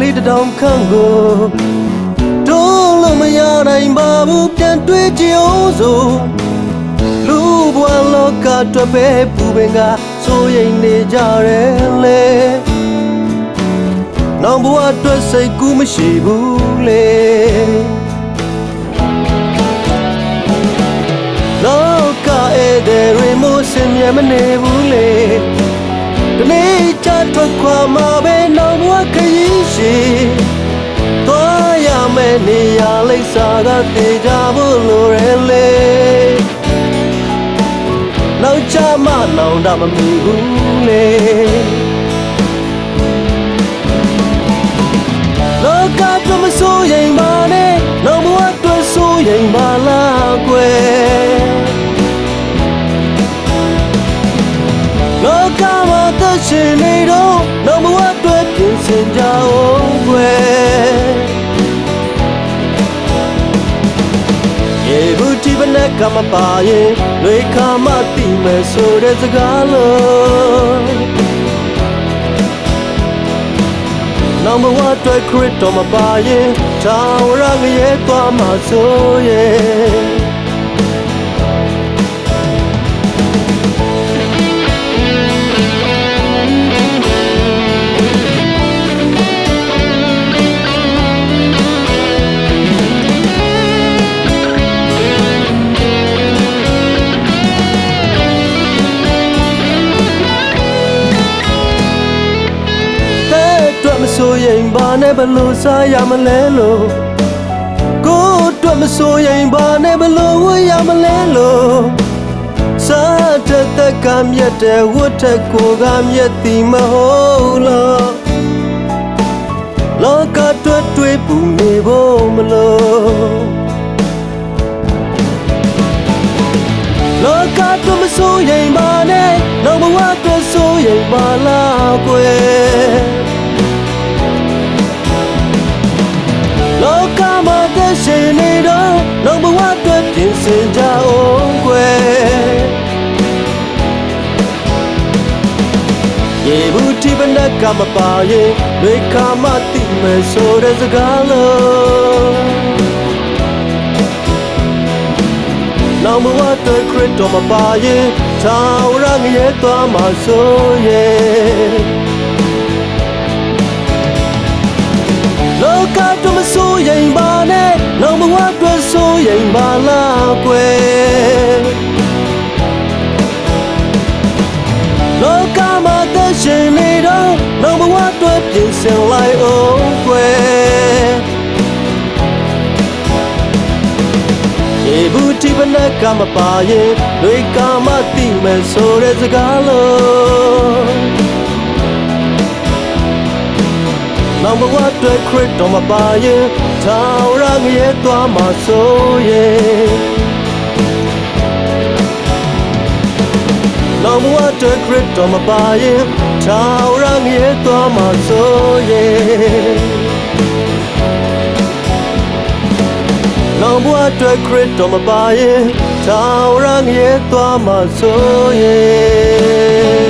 လေးတစ်တောင်ခန့်ကိုတို့လို့မရနိုင်ပါဘူးပြန်တွေ့ကြအောင်ဆိုလူဘဝလောကအတွက်ပဲပူပင်ကစိုးရိမ်နေကြတယ်လေနောင်ဘဝအတွက်စိတ်ကူးမရှိဘူးလေလောကဧည့်သည်တွေမို့စင်မြဲမနေဘူးလေ ဒီနေ့ချထွက်ခွာမှာပဲနောက်ဘဝခရီးရှိသွားရမယ့်နေရာလိပ်စာကတည်ကြဖို့လိုရလေနောက်ချမနောင်တမမီဘူးလေလောကအတွက်မစိုးရင်ပါ မှာသက်ရှင်နေတော့နောက်ဘဝအတွက်ပြင်ဆင်ကြအောင်ကွယ်ရေဘူးတိပနဲ့ကမပါရင်လွေခါမတိမဲ့ဆိုတဲ့စကားလုံးနောက်ဘဝအတွက်ခရစ်တော်မပါရင်သာဝရငရဲသွားမှာဆိုရဲ့ စိုးရင်ဘာနဲ့ဘလို့စားရမလဲလို့ကိုယ်အတွက်မစိုးရင်ဘာနဲ့ဘလို့ဝတ်ရမလဲလို့စားတဲ့တက်ကမြတ်တဲ့ဝတ်တဲ့ကိုကမြတ်တီမဟုတ်လားလောကအတွက်တွေးပူနေဖို့မလို့လောကအတွက်မစိုးရင်ဘာနဲ့နောက်ဘဝအတွက်စိုးရင်ဘာလားကွယ် အတွက်ပြင်ဆင်ကြအောင်ကွယ်ရေဘူးတိပနကမပါရင်တွေခါမတိမဲ့ဆိုတဲ့စကားလုံးနောက်ဘဝအတွက်ခရစ်တော်မပါရင်သာဝရငရဲသွားမှာဆိုရဲ့လောကတို့မစိုးရင်ပါနဲ့နောက်ဘဝအတွက်စိုးရင်ပါလား ကွယ်လောကမှာသက်ရှင်နေတော့နောက်ဘဝအတွက်ပြင်ဆင်လိုက်အောင်ကွယ်ေဘူးတိပနကမပါရင်တွေကာမတိမဲ့ဆိုတဲ့စကားလုံးနောင်ဘဝအတွက်ခရစ်တော်မပါရင်သာဝရငရဲသွားမှာဆိုရဲ့ နောင်ဘဝအတွက်ခရစ်တော်မပါရင်သာဝရငရဲသွားမှာဆိုရဲ့နောင်ဘဝအတွက်ခရစ်တော်မပါရင်သာဝရငရဲသွားမှာဆိုရဲ့